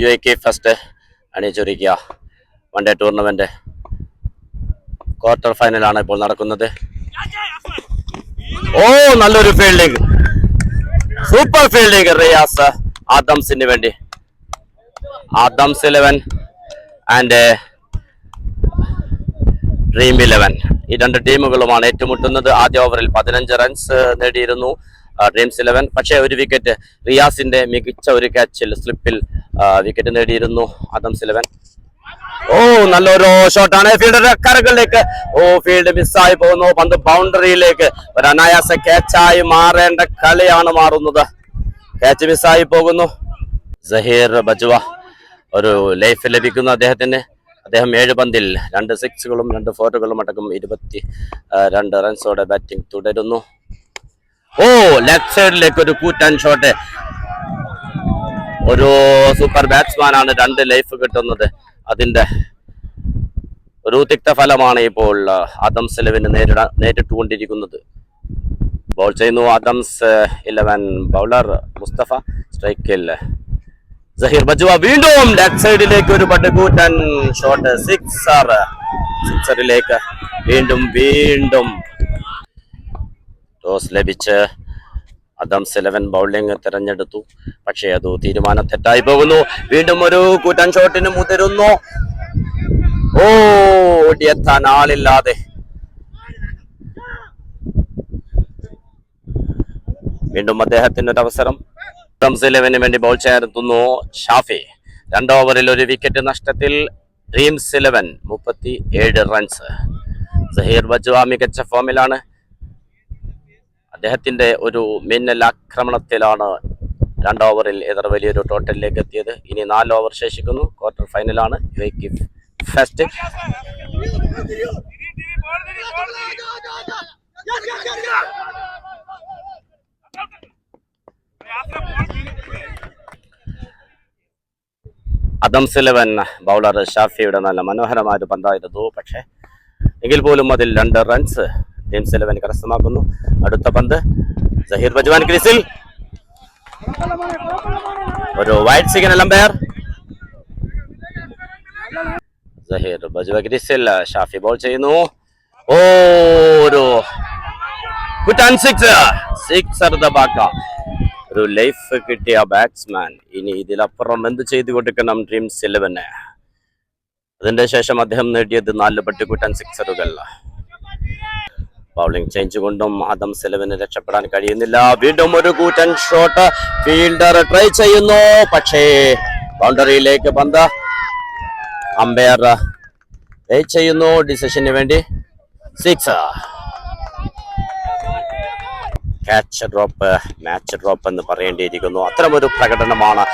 U A K first അണിയിച്ചൊരുക്കിയ one day tournament quarter ഫൈനലാണ് ഇപ്പോൾ നടക്കുന്നത്. ഓ നല്ലൊരു ഫീൽഡിംഗ് സൂപ്പർ ഫീൽഡിംഗ് റിയാസ് ആദംസിന് വേണ്ടി. Adams eleven and dream eleven ഈ രണ്ട് ടീമുകളുമാണ് ഏറ്റുമുട്ടുന്നത്. ആദ്യ ഓവറിൽ പതിനഞ്ച് റൺസ് നേടിയിരുന്നു. ആ, ഡ്രീംസ് ഇലവൻ പക്ഷേ ഒരു വിക്കറ്റ് റിയാസിന്റെ മികച്ച ഒരു ക്യാച്ചിൽ സ്ലിപ്പിൽ വിക്കറ്റ് നേടിയിരുന്നു ആദംസ് ഇലവൻ ഓ നല്ലൊരു ഷോട്ടാണ് ഫീൽഡർ കരകളിലേക്ക് ഓ ഫീൽഡ് മിസ്സായി പോകുന്നു. പന്ത് ബൗണ്ടറിയിലേക്ക് ഒരു അനായാസ ക്യാച്ചായി മാറേണ്ട കളിയാണ് മാറുന്നത്. ക്യാച്ച് മിസ്സായി പോകുന്നു. സഹീർ ബജുവ ഒരു ലൈഫ് ലഭിക്കുന്നു അദ്ദേഹത്തിന്. അദ്ദേഹം ഏഴ് പന്തിൽ രണ്ട് സിക്സുകളും രണ്ട് ഫോറുകളും അടക്കം ഇരുപത്തി രണ്ട് റൺസോടെ ബാറ്റിംഗ് തുടരുന്നു. ഓ ലെഫ്റ്റ് സൈഡിലേക്ക് ഒരു കൂറ്റൻ ഷോട്ട് ഒരു സൂപ്പർ ബാറ്റ്സ്മാൻ ആണ് രണ്ട് ലൈഫ് കിട്ടുന്നത്. അതിന്റെ ഒരു തിക്ത ഫലമാണ് ഇപ്പോൾ ആദം ഇലവന് നേരിട നേരിട്ടുകൊണ്ടിരിക്കുന്നത്. ബോൾ ചെയ്യുന്നു ആദംസ് ഇലവൻ ബൗളർ മുസ്തഫ സ്ട്രൈക്കിൽ സഹീർ ബജുവ വീണ്ടും ലെഫ്റ്റ് സൈഡിലേക്ക് ഒരു പട്ടുകൂറ്റൻ ഷോട്ട് സിക്സർ സിക്സറിലേക്ക് വീണ്ടും വീണ്ടും ടോസ് ലഭിച്ച് അദംസ് ഇലവൻ ബൗളിംഗ് തിരഞ്ഞെടുത്തു. പക്ഷേ അത് തീരുമാനം തെറ്റായി പോകുന്നു. വീണ്ടും ഒരു കൂറ്റൻ ഷോട്ടിന് മുതിരുന്നു. ഓ ഓടിയെത്താൻ ആളില്ലാതെ. വീണ്ടും അദ്ദേഹത്തിന് ഒരു അവസരം അദംസ് ഇലവന് വേണ്ടി ബോൾ ചേർത്തുന്നു ഷാഫി. രണ്ട് ഓവറിൽ ഒരു വിക്കറ്റ് നഷ്ടത്തിൽ ഡ്രീംസ് ഇലവൻ മുപ്പത്തി ഏഴ് റൺസ്. സഹീർ ബജ്വ മികച്ച ഫോമിലാണ്. അദ്ദേഹത്തിന്റെ ഒരു മിന്നൽ ആക്രമണത്തിലാണ് രണ്ട് ഓവറിൽ എതിർ വലിയൊരു ടോട്ടലിലേക്ക് എത്തിയത്. ഇനി നാല് ഓവർ ശേഷിക്കുന്നു. Quarter ഫൈനലാണ് U K first Adams eleven bowler ഷാഫിയുടെ നല്ല മനോഹരമായ ഒരു പന്തായിരുന്നു. പക്ഷേ എങ്കിൽ പോലും അതിൽ രണ്ട് റൺസ് ടീംസ് ഇലവൻ കരസ്ഥമാക്കുന്നു. അടുത്ത പന്ത് സഹീർ ബജ്വാൻ ക്രീസിൽ. ഒരു wide signal umpire Zaheer Bajwa ക്രീസിൽ ഷാഫി ബോൾ ചെയ്യുന്നു. ഓ ഒരു ലൈഫ് കിട്ടിയ ബാറ്റ്സ്മാൻ ഇനി ഇതിലപ്പുറം എന്ത് ചെയ്തു കൊടുക്കണം ഡ്രീംസ് ഇലവന്? അതിന്റെ ശേഷം അദ്ദേഹം നേടിയത് നാല് പട്ടിക്കുട്ടൻ സിക്സറുകൾ ബൗളിംഗ് ചേഞ്ച് കൊണ്ടും ആദം സെലവിന് രക്ഷപ്പെടാൻ കഴിയുന്നില്ല. വീണ്ടും ഒരു കൂറ്റൻ ഷോട്ട് ഫീൽഡർ ട്രൈ ചെയ്യുന്നു. പക്ഷേ ബൗണ്ടറിയിലേക്ക് പന്ത്. അമ്പയർ വെയിറ്റ് ചെയ്യുന്നു. ഡിസിഷന് വേണ്ടി six catch drop match drop എന്ന് പറയേണ്ടിയിരിക്കുന്നു. അത്തരമൊരു പ്രകടനമാണ്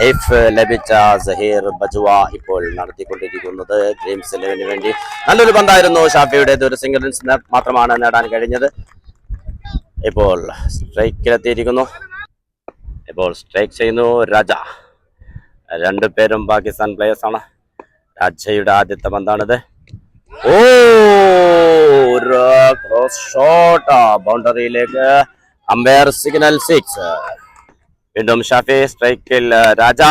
ലൈഫ് ലഭിച്ച സഹീർ ബജുവ ഇപ്പോൾ നടത്തിക്കൊണ്ടിരിക്കുന്നത്. ഡ്രീംസ് ഇലവന് വേണ്ടി. നല്ലൊരു പന്തായിരുന്നു ഷാഫിയുടെ. ഒരു സിംഗിൾ റൺസ് മാത്രമാണ് നേടാൻ കഴിഞ്ഞത്. ഇപ്പോൾ സ്ട്രൈക്കിലെത്തിയിരിക്കുന്നു ഇപ്പോൾ സ്ട്രൈക്ക് ചെയ്യുന്നു രാജ. രണ്ടു പേരും പാകിസ്ഥാൻ പ്ലേയേഴ്സ് ആണ്. രാജയുടെ ആദ്യത്തെ പന്താണിത്. ഓ ക്രോസ് ഷോട്ട് ബൗണ്ടറിയിലേക്ക് അമ്പയർ സിഗ്നൽ സിക്സ് വീണ്ടും ഷാഫി സ്ട്രൈക്കിൽ രാജ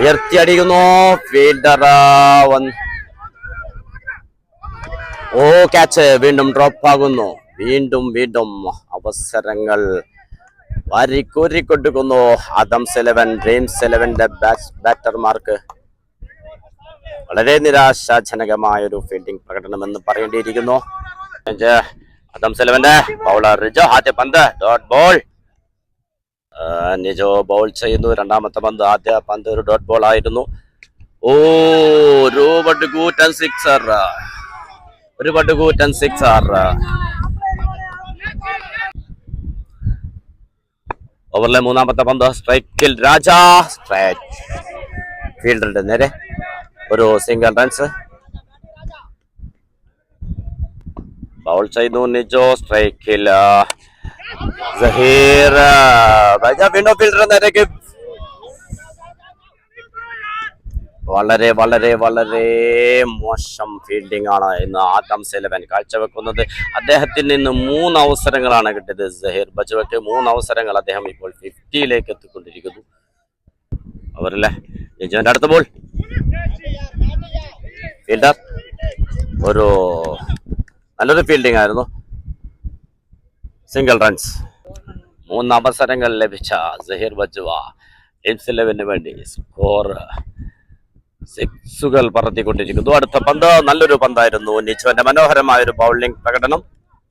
ഉയർത്തിയടിക്കുന്നു. ഫീൽഡർ ഓ ക്യാച്ച് വീണ്ടും ഡ്രോപ്പ് ആകുന്നു. വീണ്ടും വീണ്ടും അവസരങ്ങൾ വാരിക്കോരിക്കൊടുക്കുന്നു. ആദംസ് ഇലവൻ ഡ്രീംസ് ഇലവന്റെ ബാറ്റർമാർക്ക് വളരെ നിരാശാജനകമായ ഒരു ഫീൽഡിംഗ് പ്രകടനം എന്ന് പറയേണ്ടിയിരിക്കുന്നു. അദംസ് ഇലവന്റെ ബൗളർ റിജോ ആദ്യ പന്ത് ഡോട്ട് ബോൾ നിജോ ബൗൾ ചെയ്യുന്നു. രണ്ടാമത്തെ പന്ത് ആദ്യ പന്ത് ഒരു ഡോട്ട് ബോൾ ആയിരുന്നു. ഓ ഒരു കൂറ്റൻ സിക്സർ ഒരു കൂറ്റൻ സിക്സർ ഓവറിലെ മൂന്നാമത്തെ പന്ത് സ്ട്രൈക്കിൽ രാജ. സ്ട്രൈക്ക് ഫീൽഡറിന്റെ നേരെ ഒരു സിംഗിൾ റൺസ് ബൗൾ ചെയ്യുന്നു നിജോ സ്ട്രൈക്കിൽ സഹീർ भाई വീണ്ടും ഫീൽഡർ വളരെ വളരെ വളരെ മോശം ഫീൽഡിംഗ് ആണ് ഇന്ന് ആദം സെലവൻ കാഴ്ചവെക്കുന്നത്. അദ്ദേഹത്തിന് നിന്ന് മൂന്ന് അവസരങ്ങളാണ് കിട്ടിയത് സഹീർ ബജുവയ്ക്ക് മൂന്ന് അവസരങ്ങൾ അദ്ദേഹം ഇപ്പോൾ ഫിഫ്റ്റിയിലേക്ക് എത്തിക്കൊണ്ടിരിക്കുന്നു. അവരല്ലേ? ലിജോന്റെ അടുത്ത ബോൾ ഫീൽഡർ ഒരു നല്ലൊരു ഫീൽഡിംഗ് ആയിരുന്നു. സിംഗിൾ റൺസ് മൂന്ന് അവസരങ്ങൾ ലഭിച്ച സഹീർ ബജുവ ടീംസ് ഇലവന് വേണ്ടി സ്കോർ സിക്സുകൾ പറത്തിക്കൊണ്ടിരിക്കുന്നു. അടുത്ത പന്ത് നല്ലൊരു പന്തായിരുന്നു നിച്ചുവിന്റെ മനോഹരമായ ഒരു ബൗളിംഗ് പ്രകടനം.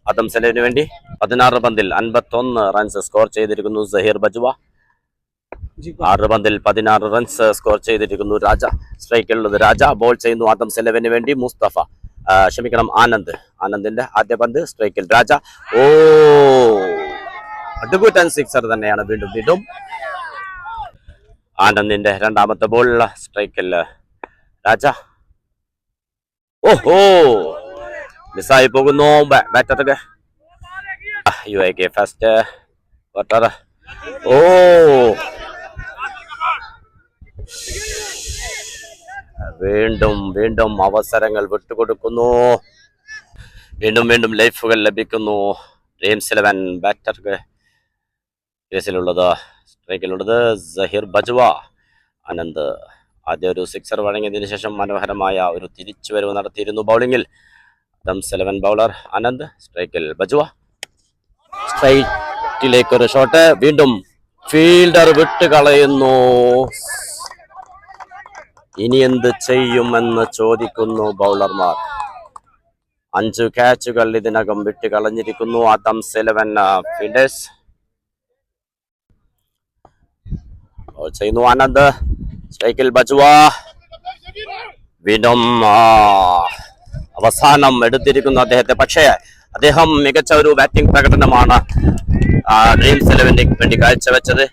അതം സെലവിന് വേണ്ടി പതിനാറ് പന്തിൽ അൻപത്തൊന്ന് റൺസ് സ്കോർ ചെയ്തിരിക്കുന്നു സഹീർ ബജുവ. ആറ് പന്തിൽ പതിനാറ് റൺസ് സ്കോർ ചെയ്തിരിക്കുന്നു രാജ. സ്ട്രൈക്കിലുള്ളത് രാജ. ബോൾ ചെയ്യുന്നു ആദം സെലവിന് വേണ്ടി മുസ്തഫ. ക്ഷമിക്കണം ആനന്ദ്. ആനന്ദിന്റെ ആദ്യ പന്ത് സ്ട്രൈക്കിൽ രാജ ഓ അടുകൂറ്റൻ സിക്സർ തന്നെയാണ് വീണ്ടും വീണ്ടും. ആനന്ദിന്റെ രണ്ടാമത്തെ ബോൾ സ്ട്രൈക്കിൽ രാജ ഓഹോ മിസ്സായി പോകുന്നു. ബാറ്റർക്ക് U I K first quarter ഓ വീണ്ടും വീണ്ടും അവസരങ്ങൾ വിട്ടുകൊടുക്കുന്നു. വീണ്ടും വീണ്ടും ലൈഫുകൾ ലഭിക്കുന്നു. ഡ്രീംസ് ഇലവൻ ബാറ്റർക്ക് ക്രീസിലുള്ളത് സ്ട്രൈക്കിലുള്ളത് സഹിർ ബജ്വ. അനന്ത് ആദ്യ ഒരു സിക്സർ വഴങ്ങിയതിനു ശേഷം മനോഹരമായ ഒരു തിരിച്ചുവരവ് നടത്തിയിരുന്നു ബൗളിംഗിൽ ഡംസ് ഇലവൻ ബൗളർ അനന്ത് സ്ട്രൈക്കിൽ ബജ്വ. സ്ട്രൈറ്റിലേക്ക് ഒരു ഷോട്ട് വീണ്ടും ഫീൽഡർ വിട്ടുകളയുന്നു. ഇനി എന്ത് ചെയ്യുമെന്ന് ചോദിക്കുന്നു ബൗളർമാർ. അഞ്ചു ക്യാച്ചുകൾ ഇതിനകം വിട്ട് കളഞ്ഞിരിക്കുന്നു അതംസ് ഇലവൻ ഫിഡേഴ്സ് ചെയ്യുന്നു ആനന്ദ്. സ്ട്രൈക്കിൽ ബജുവ. വിനോം അവസാനം എടുത്തിരിക്കുന്നു അദ്ദേഹത്തെ. പക്ഷേ അദ്ദേഹം മികച്ച ഒരു ബാറ്റിംഗ് പ്രകടനമാണ് ഡ്രീംസ് ഇലവന് വേണ്ടി കാഴ്ചവെച്ചത്.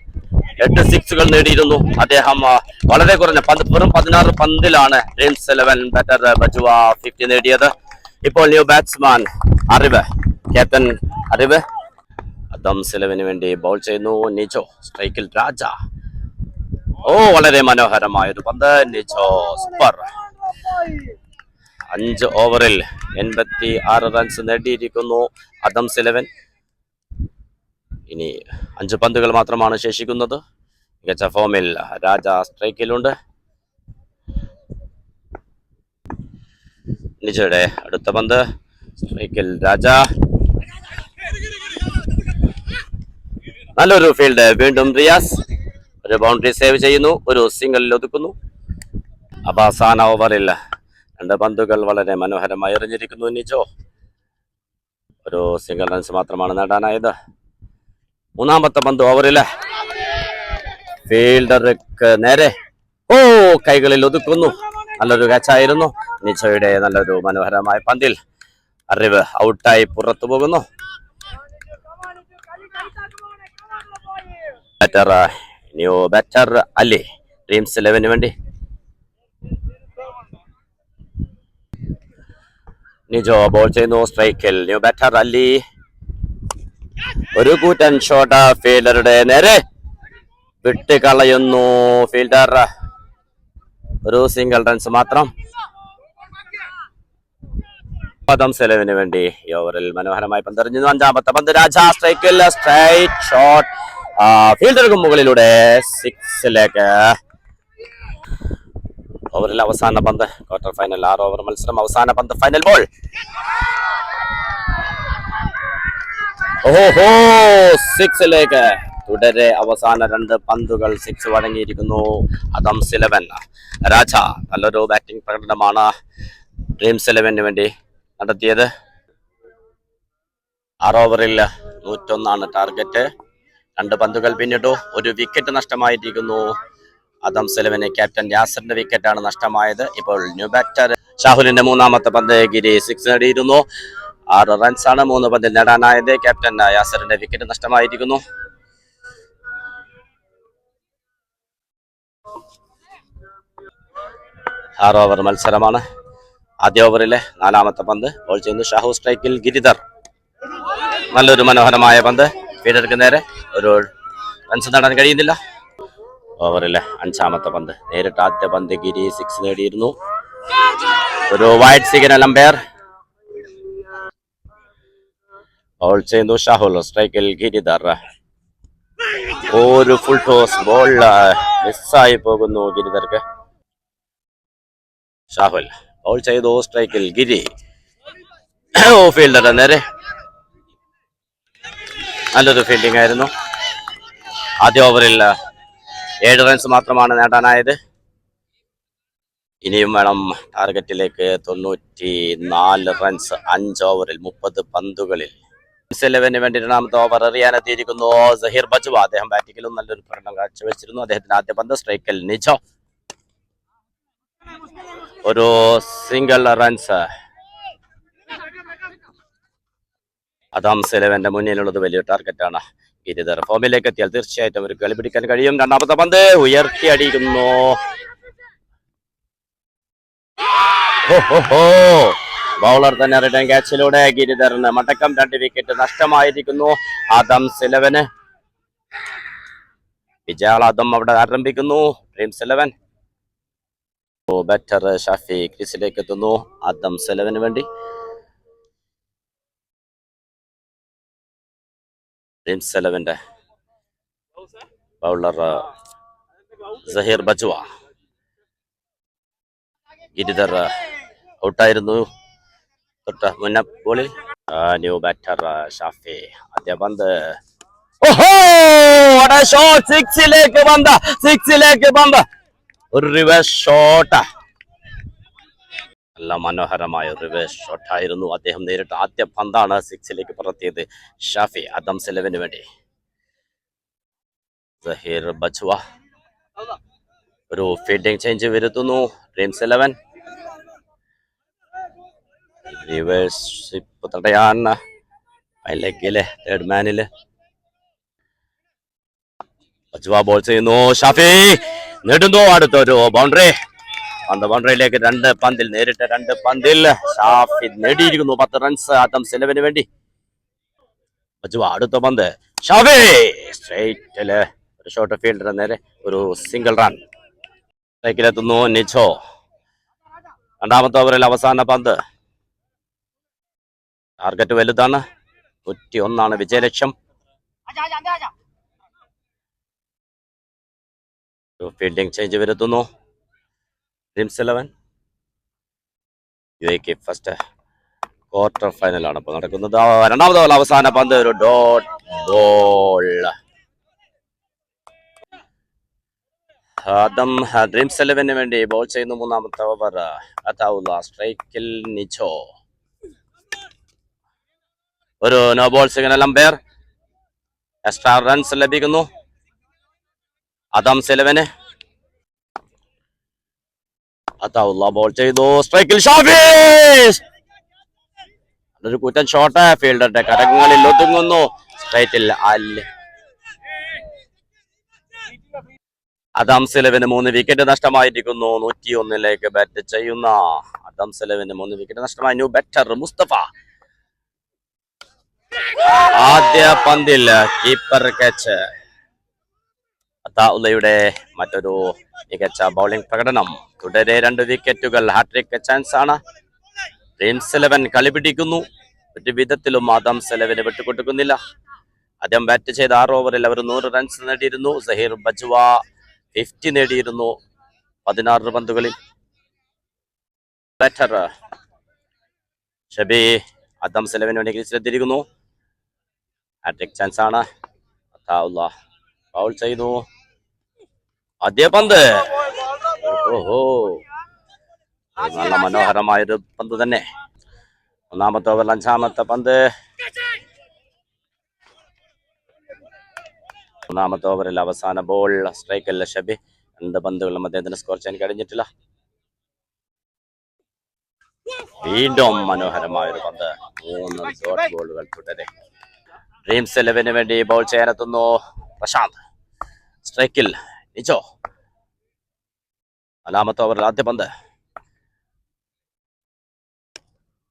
എട്ട് സിക്സുകൾ നേടിയിരുന്നു. അദ്ദേഹം വളരെ കുറഞ്ഞ പന്ത് വെറും പതിനാറ് പന്തിലാണ് dreams eleven batter Bajwa fifty നേടിയത്. ഇപ്പോൾ ന്യൂ ബാറ്റ്സ്മാൻ അറിവ് ക്യാപ്റ്റൻ അറിവ്. അദംസ് ഇലവന് വേണ്ടി ബോൾ ചെയ്യുന്നു നിജോ സ്ട്രൈക്കിൽ രാജ. ഓ വളരെ മനോഹരമായ ഒരു പന്ത് നിജോ സൂപ്പർ അഞ്ച് ഓവറിൽ എൺപത്തി ആറ് റൺസ് നേടിയിരിക്കുന്നു അദംസ് ഇലവൻ ഇനി അഞ്ച് പന്തുകൾ മാത്രമാണ് ശേഷിക്കുന്നത്. മികച്ച ഫോമിൽ രാജ സ്ട്രൈക്കിലുണ്ട്. നിജയുടെ അടുത്ത പന്ത്. സ്ട്രൈക്കിൽ രാജ. നല്ലൊരു ഫീൽഡ് വീണ്ടും റിയാസ്. ഒരു ബൗണ്ടറി സേവ് ചെയ്യുന്നു. ഒരു സിംഗിളിൽ ഒതുക്കുന്നു. അവസാന ഓവറിൽ രണ്ട് പന്തുകൾ വളരെ മനോഹരമായി എറിഞ്ഞിരിക്കുന്നു നിജോ. ഒരു സിംഗിൾ റൺസ് മാത്രമാണ് നേടാനായത്. മൂന്നാമത്തെ പന്ത് ഓവറിൽ. ഫീൽഡർക്ക് നേരെ. ഓ കൈകളിൽ ഒതുക്കുന്നു. നല്ലൊരു കാച്ചായിരുന്നു നിച്ചയുടെ നല്ലൊരു മനോഹരമായ പന്തിൽ അറിവ് ഔട്ടായി പുറത്തു പോകുന്നു. Batter new batter Ali. Dreams ഇലവന് വേണ്ടി. നിജോ ബോൾ ചെയ്യുന്നു. സ്ട്രൈക്കിൽ ന്യൂ ബാറ്റർ അലി. ഒരു കൂറ്റൻ ഷോട്ട് ഫീൽഡറുടെ നേരെ. വിട്ട് കളയുന്നു ഫീൽഡർ ഒരു സിംഗിൾ റൺസ് മാത്രം. പദം സെലവിന് വേണ്ടി ഓവറിൽ മനോഹരമായി പന്തെറിഞ്ഞു അഞ്ചാമത്തെ പന്ത് രാജ. സ്ട്രൈക്കിൽ സ്ട്രൈറ്റ് ഷോട്ട് ഫീൽഡർക്ക് മുകളിലൂടെ സിക്സിലേക്ക് ഓവറിൽ അവസാന പന്ത്. ക്വാർട്ടർ ഫൈനൽ ആറ് ഓവർ മത്സരം. അവസാന പന്ത് ഫൈനൽ ബോൾ ഓഹോ സിക്സിലേക്ക് തുടരെ അവസാന രണ്ട് പന്തുകൾ സിക്സ് വഴങ്ങിയിരിക്കുന്നു. അതംസ് ഇലവൻ രാജ നല്ലൊരു ബാറ്റിംഗ് പ്രകടനമാണ് ഡ്രീംസ് ഇലവന് വേണ്ടി നടത്തിയത്. ആറ് ഓവറിൽ നൂറ്റൊന്നാണ് ടാർഗറ്റ് രണ്ട് പന്തുകൾ പിന്നിട്ടു. ഒരു വിക്കറ്റ് നഷ്ടമായിരിക്കുന്നു. അതം ഇലവന് ക്യാപ്റ്റൻ യാസറിന്റെ വിക്കറ്റാണ് നഷ്ടമായത്. ഇപ്പോൾ ന്യൂ ബാറ്റർ ഷാഹുലിന്റെ മൂന്നാമത്തെ പന്ത് ഗിരി സിക്സ് നേടിയിരുന്നു. ആറ് റൺസാണ് മൂന്ന് പന്തിൽ നേടാനായത്. Captain യാസറിന്റെ wicket നഷ്ടമായിരിക്കുന്നു. ആറ് ഓവർ മത്സരമാണ്. ആദ്യ ഓവറിലെ നാലാമത്തെ പന്ത്. ബോൾ ചെയ്യുന്നു ഷാഹു സ്ട്രൈക്കിൽ ഗിരിധർ. നല്ലൊരു മനോഹരമായ പന്ത്. ഫീഡർക്ക് നേരെ ഒരു റൺസ് നേടാൻ കഴിയുന്നില്ല. ഓവറിലെ അഞ്ചാമത്തെ പന്ത്. നേരിട്ട് ആദ്യ പന്ത് ഗിരി സിക്സ് നേടിയിരുന്നു. ഒരു വൈറ്റ് സിഗ്നൽ അമ്പയർ ബോൾ ചെയ്യുന്നു. ഷാഹുൽ സ്ട്രൈക്കിൽ ഗിരിധർ ഒരു ഫുൾ ടോസ് ബോൾ മിസ്സായി പോകുന്നു ഗിരിധർക്ക്. ഷാഹുൽ ഓൾ ചെയ്തു. സ്ട്രൈക്കിൽ ഗിരി. ഓ ഫീൽഡർ നേരെ. നല്ലൊരു ഫീൽഡിംഗ് ആയിരുന്നു. ആദ്യ ഓവറിൽ ഏഴ് റൺസ് മാത്രമാണ് നേടാനായത്. ഇനിയും വേണം ടാർഗറ്റിലേക്ക് തൊണ്ണൂറ്റി നാല് റൺസ് അഞ്ച് ഓവറിൽ മുപ്പത് പന്തുകളിൽ. സെലവന് വേണ്ടി രണ്ടാമത്തെ ഓവർ എറിയാനെത്തിയിരിക്കുന്നു സഹീർ ബജുവ അദ്ദേഹം ബാറ്റിങ്ങിലും നല്ലൊരു പ്രകടനം കാഴ്ചവെച്ചിരുന്നു. അദ്ദേഹത്തിന്റെ ആദ്യ പന്ത് സ്ട്രൈക്കിൽ നിജോ. ഒരു സിംഗിൾ റൺസ് അതാം സെലവന്റെ മുന്നിലുള്ളത് വലിയ ടാർഗറ്റാണ് ഗിരിധർ ഫോമിലേക്ക് എത്തിയാൽ തീർച്ചയായിട്ടും ഒരു കളി പിടിക്കാൻ കഴിയും. രണ്ടാമത്തെ പന്ത് ഉയർത്തി അടിക്കുന്നു ഹോ, ഹോ, ഹോ. ബൗളർ തന്നെ റിട്ടേൺ ക്യാച്ചിലൂടെ ഗിരിധറിന് മടക്കം രണ്ട് വിക്കറ്റ് നഷ്ടമായിരിക്കുന്നു. ആദം വിജയാൾ വിജയാളാദം അവിടെ ആരംഭിക്കുന്നു. ഡ്രീംസ് ഇലവൻ ബാറ്റർ ഷാഫി ക്രീസിലേക്ക് എത്തുന്നു. ആദം ഇലവന് വേണ്ടി. ഡ്രീംസ് ഇലവന്റെ ബൗളർ സഹീർ ബജുവ. ഗിരിധർ ഔട്ടായിരുന്നു തൊട്ട് മുന്ന ബോളിൽ ന്യൂ ബാറ്റർ ഷാഫി. ആദ്യ പന്ത് ഓഹോ! ഷോട്ട് സിക്സിലേക്ക് പന്ത് സിക്സിലേക്ക് പന്ത്. ഒരു റിവേഴ്സ് ഷോട്ട് നല്ല മനോഹരമായ റിവേഴ്സ് ഷോട്ട് ആയിരുന്നു അദ്ദേഹം നേരിട്ട് ആദ്യ പന്താണ് സിക്സിലേക്ക് പറത്തിയത് ഷാഫി അദം സെലവിന് വേണ്ടി. സഹീർ ബച്ചുവ ഒരു ഫീൽഡിംഗ് ചേഞ്ച് വരുത്തുന്നു. ഡ്രീംസ് ഇലവൻ റിവേഴ്സ് തടയാൻ ലെഗിലെ തേർഡ് മാനിൽ ബച്ചുവ ബോൾ ചെയ്യുന്നു. ഷാഫി നേടുന്നു. അടുത്തൊരു ബൗണ്ടറി പന്ത് ബൗണ്ടറിയിലേക്ക് രണ്ട് പന്തിൽ നേരിട്ട് രണ്ട് പന്തിൽ ഷാഫി നേടിയിരിക്കുന്നു. പത്ത് റൺസ് ആദം സെലവിന് വേണ്ടി. ബച്ചുവ അടുത്ത പന്ത്. ഷാഫി സ്ട്രേറ്റിൽ ഒരു ഷോർട്ട് ഫീൽഡറെ നേരെ ഒരു സിംഗിൾ റൺ സ്ട്രൈക്കിലെത്തുന്നു നിച്ചോ രണ്ടാമത്തെ ഓവറിൽ അവസാന പന്ത്. ടാർഗറ്റ് വലുതാണ്. നൂറ്റി ഒന്നാണ് വിജയലക്ഷ്യം ഫീൽഡിംഗ് ചേഞ്ച് വരുത്തുന്നു. ഡ്രീംസ് ഇലവൻ യു എക്ക് ഫസ്റ്റ് ക്വാർട്ടർ ഫൈനലാണ് ഇപ്പോൾ നടക്കുന്നത്. രണ്ടാമത് പോലെ അവസാന പന്ത് ഒരു ഡോട്ട് ബോൾ ആദം ഡ്രീംസ് ഇലവന് വേണ്ടി ബോൾ ചെയ്യുന്നു മൂന്നാമത്തെ ഓവർ അതാവുള്ള സ്ട്രൈക്കിൽ നിച്ചോ ഒരു no ball signal umpire extra runs ലഭിക്കുന്നു. അദം സെലവന്. അതാവുള്ള ബോൾ ചെയ്തു. സ്ട്രൈക്കിൽ ഷാഫി! ഒരു കൂറ്റൻ ഷോട്ട് ഫീൽഡറുടെ കരങ്ങളിൽ ഒതുങ്ങുന്നു. സ്ട്രൈറ്റിൽ അൽ അദം സെലവിന് മൂന്ന് വിക്കറ്റ് നഷ്ടമായിരിക്കുന്നു. നൂറ്റി ഒന്നിലേക്ക് ബാറ്റ് ചെയ്യുന്ന അദം സെലവിന് മൂന്ന് വിക്കറ്റ് നഷ്ടമായി. New batter Mustafa. ആദ്യ പന്തിൽ കീപ്പർ ക്യാച്ച് അതാഉള്ളയുടെ മറ്റൊരു മികച്ച ബൗളിംഗ് പ്രകടനം. തുടരെ രണ്ട് വിക്കറ്റുകൾ ഹാട്രിക് ചാൻസ് ആണ്. ഇലവൻ കളി പിടിക്കുന്നു. ഒരു വിധത്തിലും ആദം സെലവിന് വിട്ടുകൊടുക്കുന്നില്ല. അദ്ദേഹം ബാറ്റ് ചെയ്ത ആറ് ഓവറിൽ അവർ നൂറ് റൺസ് നേടിയിരുന്നു. സഹീർ ബജ്വ ഫിഫ്റ്റി നേടിയിരുന്നു പതിനാറ് പന്തുകളിൽ. ബാറ്റർ ഷബി ആദം സെലവിന് വേണ്ടി ക്രീസിലെത്തിയിരിക്കുന്നു ഹാട്രിക് ചാൻസ് ആണ്. ഫൗൾ ചെയ്തു ആദ്യ പന്ത്. ഓഹോ. നല്ല മനോഹരമായൊരു പന്ത് തന്നെ. ഒന്നാമത്തെ ഓവറിൽ അഞ്ചാമത്തെ പന്ത്. ഒന്നാമത്തെ ഓവറിൽ അവസാന ബോൾ സ്ട്രൈക്കല്ല ഷബി. രണ്ട് പന്തുകളും അദ്ദേഹത്തിന് സ്കോർ ചെയ്യാൻ കഴിഞ്ഞിട്ടില്ല. വീണ്ടും മനോഹരമായ ഒരു പന്ത്. മൂന്ന് ഡോട്ട് ബോളുകൾ തുടരെ. ഡ്രീംസ് ഇലവന് വേണ്ടി ബോൾ ചെയ്യാനെത്തുന്നു. പ്രശാന്ത്. സ്ട്രൈക്കിൽ നിജോ. നാലാമത്തെ ഓവറിൽ ആദ്യ പന്ത്.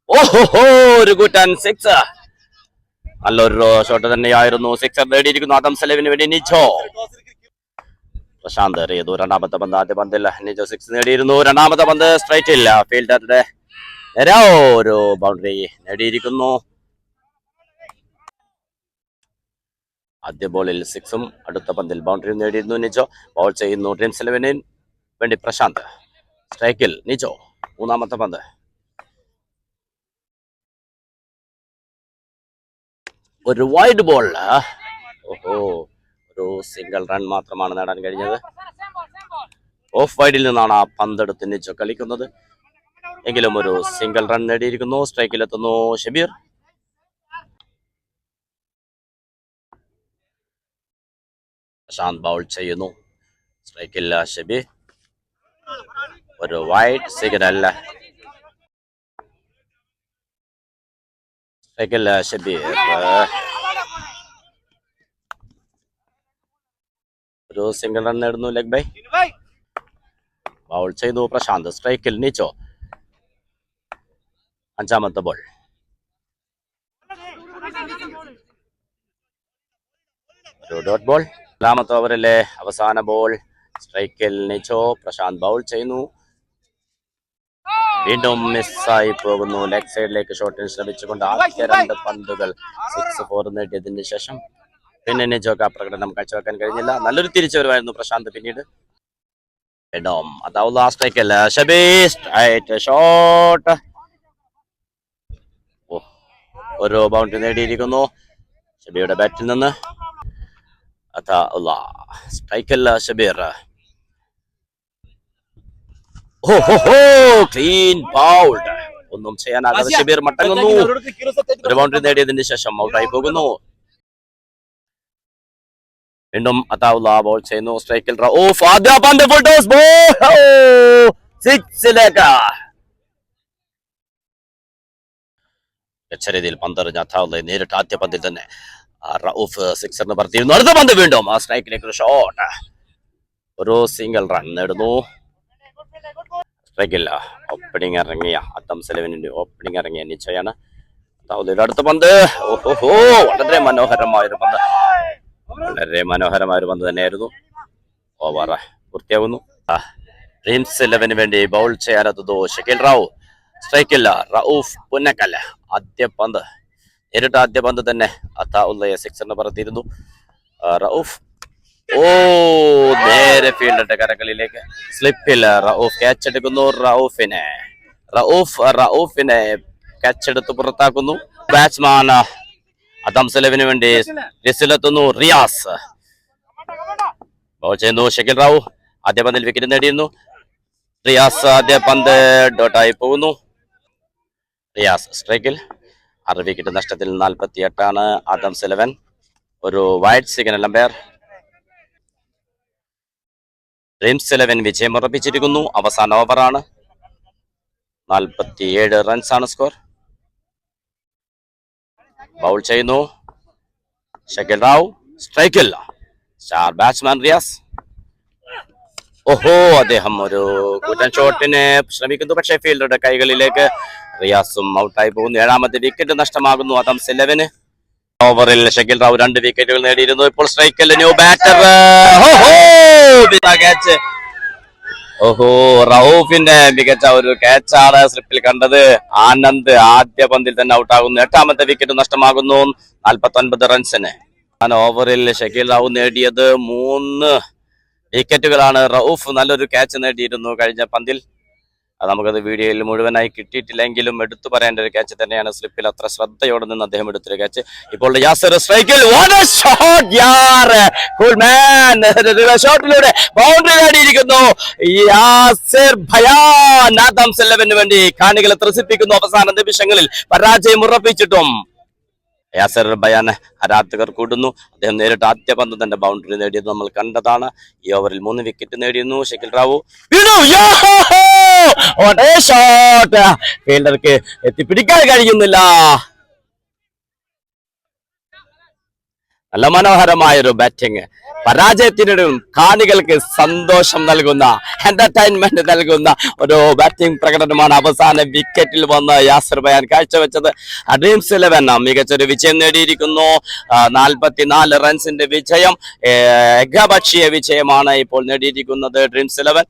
ഓഹോ ഒരു കൂറ്റൻ സിക്സ് നല്ലൊരു ഷോട്ട് തന്നെയായിരുന്നു. സിക്സർ നേടിയിരിക്കുന്നു ആദം സെലവിന് വേണ്ടി നിജോ. പ്രശാന്ത് എറിയതു രണ്ടാമത്തെ പന്ത് ആദ്യ പന്തിൽ നിജോ സിക്സ് നേടിയിരുന്നു. രണ്ടാമത്തെ പന്ത് സ്ട്രൈറ്റിൽ ഫീൽഡറുടെ നേരെ ഒരു ബൗണ്ടറി നേടിയിരിക്കുന്നു. ആദ്യ ബോളിൽ സിക്സും അടുത്ത പന്തിൽ ബൗണ്ടറിയും നേടിയിരുന്നു നിജോ. ബോൾ ചെയ്യുന്നു ഡ്രീംസ് ഇലവനിൽ വേണ്ടി പ്രശാന്ത്. സ്ട്രൈക്കിൽ നിജോ മൂന്നാമത്തെ പന്ത്. ഒരു വൈഡ് ബോൾ ഓഹോ ഒരു സിംഗിൾ റൺ മാത്രമാണ് നേടാൻ കഴിഞ്ഞത്. ഓഫ് വൈഡിൽ നിന്നാണ് ആ പന്തെടുത്ത് നിജോ കളിക്കുന്നത്. എങ്കിലും ഒരു സിംഗിൾ റൺ നേടിയിരിക്കുന്നു. സ്ട്രൈക്കിലെത്തുന്നു ഷബീർ. പ്രശാന്ത് ബൗൾ ചെയ്യുന്നു സ്ട്രൈക്കില്ല ഷെബി ഒരു വൈറ്റ് സിഗ്നൽ സ്ട്രൈക്കില്ല ഷെബി ഒരു സിംഗിൾ റൺ നേടുന്നു ലെഗ് ബൈ ബൗൾ ചെയ്തു പ്രശാന്ത് സ്ട്രൈക്കിൽ നീച്ചോ അഞ്ചാമത്തെ ബോൾ ഒരു ഡോട്ട് ബോൾ രണ്ടാമത്തെ ഓവറിലെ അവസാന ബോൾ സ്ട്രൈക്കിൽ നിച്ചോ പ്രശാന്ത് ബൗൾ ചെയ്യുന്നു. വീണ്ടും മിസ്സായി പോകുന്നു. ലെഗ് സൈഡിലേക്ക് ഷോട്ടിന് ശ്രമിച്ചുകൊണ്ട് ആദ്യ രണ്ട് പന്തുകൾ സിക്സ് ഫോർ നേടിയതിന് ശേഷം പിന്നെ നിജോക്ക് ആ പ്രകടനം കാഴ്ചവെക്കാൻ കഴിഞ്ഞില്ല. നല്ലൊരു തിരിച്ചുവരവായിരുന്നു പ്രശാന്ത് പിന്നീട്. ഇടം. അതാവുന്ന ആ സ്ട്രൈക്കല്ല ഷോട്ട് ഒരു ബൗണ്ടറി നേടിയിരിക്കുന്നു. ഷബിയുടെ ബാറ്റിൽ നിന്ന് അതാ സ്ട്രൈക്കല്ല ഷബീർ ഓ ഹോ ഹോ ക്ലീൻ ബൗൾഡ് ഒന്നും ചെയ്യാനാകാതെ ഷബീർ മട്ടങ്ങുന്നു ഒരു ബൗണ്ടറി നേടിയതിന് ശേഷം ഔട്ടായി പോകുന്നു വീണ്ടും അതാവുള്ള ബോൾ ചെയ്യുന്നു സ്ട്രൈക്കിൽ ഓ ഫാദ പന്ത് ഫുൾ ടോസ് ബോൾ സിക്സിലേക്ക് മികച്ച രീതിയിൽ പന്തെറിഞ്ഞ അതാവുള്ള നേരിട്ട് ആദ്യ പന്തിൽ തന്നെ റൌഫ് സിക്സറിന് പറത്തിയിരുന്നു. അടുത്ത പന്ത് വീണ്ടും ആ സ്ട്രൈക്കിലേക്ക് ഒരു ഷോട്ട് ഒരു സിംഗിൾ റൺ നേടുന്നു. സ്ട്രൈക്കില്ല ഓപ്പണിംഗ് ഇറങ്ങിയ അത്തം സെലവിനിന്റെ ഓപ്പണിംഗ് ഇറങ്ങിയ നിശ്ചയാണ്. അടുത്ത പന്ത്. ഓഹോ വളരെ മനോഹരമായ ഒരു പന്ത്. വളരെ മനോഹരമായ ഒരു പന്ത് തന്നെയായിരുന്നു. ഓവർ പൂർത്തിയാകുന്നു ഡ്രീംസ് ഇലവന് വേണ്ടി ബൗൾ ചെയ്യാനെത്തതോ ഷക്കിൽ റാവു. സ്ട്രൈക്കില്ല റൌഫ് പുന്നക്കല്ല. ആദ്യ പന്ത്. നേരിട്ട് ആദ്യ പന്ത് തന്നെ അത്താ സിക്സറിന് പറത്തിയിരുന്നു. ആ, റൌഫ്. ഓ നേരെ ഫീൽഡിന്റെ കരകളിലേക്ക് സ്ലിപ്പിൽ റൌഫ് ക്യാച്ച് എടുക്കുന്നു റൌഫിനെ. റൌഫ് റൌഫിനെ ക്യാച്ച് എടുത്ത് പുറത്താക്കുന്നു. ബാറ്റ്സ്മാൻ അദം സെലവിന് വേണ്ടി ലിസിലെത്തുന്നു റിയാസ്. ബോൾ ചെയ്യുന്നു ഷെക്കിൽ റാവു. ആദ്യ പന്തിൽ വിക്കറ്റ് നേടിയിരുന്നു. റിയാസ് ആദ്യ പന്ത് ഡോട്ടായി പോകുന്നു. റിയാസ് സ്ട്രൈക്കിൽ ആറ് വിക്കറ്റ് നഷ്ടത്തിൽ നാൽപ്പത്തി എട്ടാണ് ആദം സെലവൻ. ഒരു wide signal umpire dreams eleven വിജയം ഉറപ്പിച്ചിരിക്കുന്നു. അവസാന ഓവറാണ് നാൽപ്പത്തിയേഴ് റൺസാണ് സ്കോർ ബൗൾ ചെയ്യുന്നു. ഷക്കിൽ റാവു. സ്ട്രൈക്കിൽ സ്റ്റാർ ബാറ്റ്സ്മാൻ റിയാസ്. ഓഹോ അദ്ദേഹം ഒരു കൂറ്റൻ ഷോട്ടിന് ശ്രമിക്കുന്നു. പക്ഷേ ഫീൽഡറുടെ കൈകളിലേക്ക് റിയാസും ഔട്ടായി പോകുന്നു. ഏഴാമത്തെ വിക്കറ്റ് നഷ്ടമാകുന്നു. അതംസ് ഇലവന് ഓവറിൽ ഷക്കിൽ റാവു രണ്ട് വിക്കറ്റുകൾ നേടിയിരുന്നു. ഇപ്പോൾ സ്ട്രൈക്കിൽ ന്യൂ ബാറ്റർ ക്യാച്ച് ഓഹോ റൌഫിന്റെ മികച്ച ഒരു ക്യാച്ചാണ് സ്ലിപ്പിൽ കണ്ടത്. ആനന്ദ് ആദ്യ പന്തിൽ തന്നെ ഔട്ടാകുന്നു. എട്ടാമത്തെ വിക്കറ്റ് നഷ്ടമാകുന്നു. നാൽപ്പത്തി ഒൻപത് റൺസിന് ഓവറിൽ ഷക്കീൽ റാവു നേടിയത് മൂന്ന് വിക്കറ്റുകളാണ് റൌഫ് നല്ലൊരു ക്യാച്ച് നേടിയിരുന്നു കഴിഞ്ഞ പന്തിൽ. അത് നമുക്കത് വീഡിയോയിൽ മുഴുവനായി കിട്ടിയിട്ടില്ലെങ്കിലും എടുത്തു പറയേണ്ട ഒരു ക്യാച്ച് തന്നെയാണ് സ്ലിപ്പിൽ അത്ര ശ്രദ്ധയോടെ നിന്ന് അദ്ദേഹം എടുത്തൊരു ക്യാച്ച് ഇപ്പോൾ യാസർ സ്ട്രൈക്കിൽ ഷോട്ടിലൂടെ ബൗണ്ടറി നേടിയിരിക്കുന്നു. വേണ്ടി കാണികളെ ത്രസിപ്പിക്കുന്നു. അവസാന നിമിഷങ്ങളിൽ പരാജയം ഉറപ്പിച്ചിട്ടും യാസർ ബയാനെ ആരാധകർ കൂടുന്നു. അദ്ദേഹം നേരിട്ട് ആദ്യ പന്ത് തന്റെ ബൗണ്ടറി നേടിയത് നമ്മൾ കണ്ടതാണ്. ഈ ഓവറിൽ മൂന്ന് വിക്കറ്റ് നേടിയിരുന്നു. ഷെക്കിൽ റാവു. ഫീൽഡർക്ക് എത്തിപ്പിടിക്കാൻ കഴിയുന്നില്ല. നല്ല മനോഹരമായൊരു ബാറ്റിംഗ് പരാജയത്തിനും കാണികൾക്ക് സന്തോഷം നൽകുന്ന എന്റർടൈൻമെന്റ് നൽകുന്ന ഒരു ബാറ്റിംഗ് പ്രകടനമാണ് അവസാന വിക്കറ്റിൽ വന്ന് യാസർ ബയാൻ കാഴ്ചവെച്ചത്. ഡ്രീംസ് ഇലവൻ മികച്ചൊരു വിജയം നേടിയിരിക്കുന്നു. നാൽപ്പത്തിനാല് റൺസിന്റെ വിജയം ഏകപക്ഷീയ വിജയമാണ് ഇപ്പോൾ നേടിയിരിക്കുന്നത്. Dreams Eleven